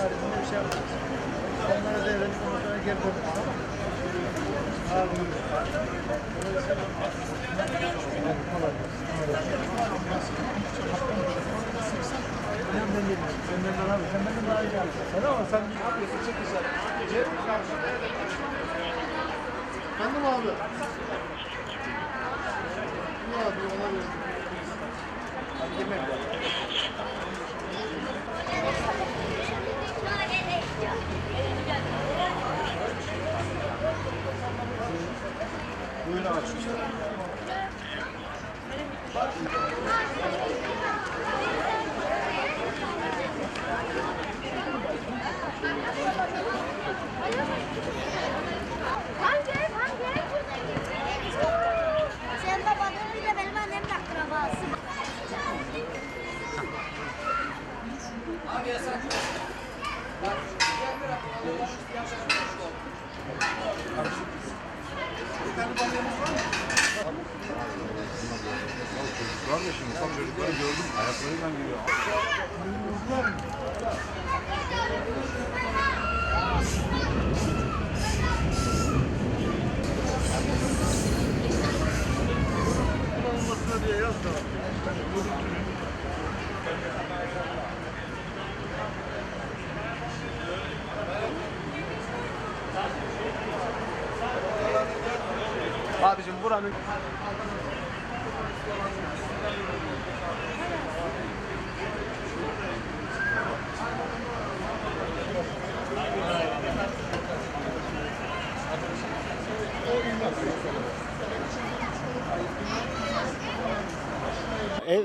Tarihinde bir şey yapacağız. Onlara devredip ondan sonra geri döneceğiz. Tamam mı? Önemli değil. Sen benden abi. Sen benden daha iyi. Sen ama sen ne yapıyorsun? Çok güzel. Efendim abi. İyi abi ona verdim. Hadi yemek yap. Buyurun aç. Hangi ev? Hangi ev? Senin babanın bir de benim annemin akrabası. Var da şimdi ufak çocukları gördüm. Ayaklarıyla geliyor. Olmasına diye yaz da. Abicim buranın Ev,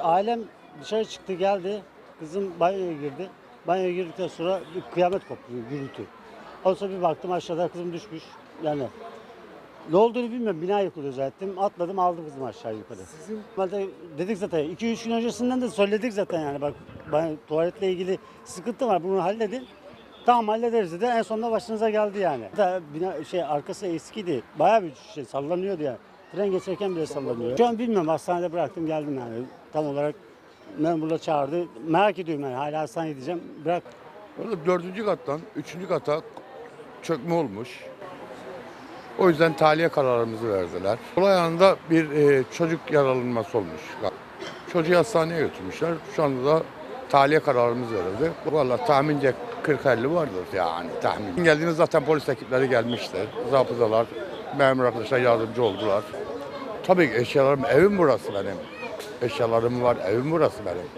ailem dışarı çıktı geldi. Kızım banyoya girdi. Banyoya girdikten sonra bir kıyamet koptu, gürültü. Ondan sonra bir baktım aşağıda kızım düşmüş. Yani ne olduğunu bilmiyorum. Bina yıkılıyor zaten. Atladım aldım kızımı aşağı yukarı. Sizin? Dedik zaten. 2-3 gün öncesinden de söyledik zaten yani. Bak ben, tuvaletle ilgili sıkıntı var. Bunu halledin. Tamam hallederiz dedi. En sonunda başınıza geldi yani. Da bina şey arkası eskiydi. Bayağı bir şey sallanıyordu yani. Tren geçerken bile sallanıyor. Şu an bilmiyorum hastanede bıraktım geldim yani. Tam olarak memurla çağırdı. Merak ediyorum yani hala hastaneye gideceğim. Bırak Orada dördüncü kattan üçüncü kata çökme olmuş. O yüzden tahliye kararımızı verdiler. Olay anında bir e, çocuk yaralanması olmuş. Çocuğu hastaneye götürmüşler. Şu anda da tahliye kararımız verildi. Vallahi tahmince 40-50 vardır yani tahmin. Geldiğinde zaten polis ekipleri gelmişti. Zabıtalar, memur arkadaşlar yardımcı oldular. Tabii ki eşyalarım, evim burası benim. Eşyalarım var, evim burası benim.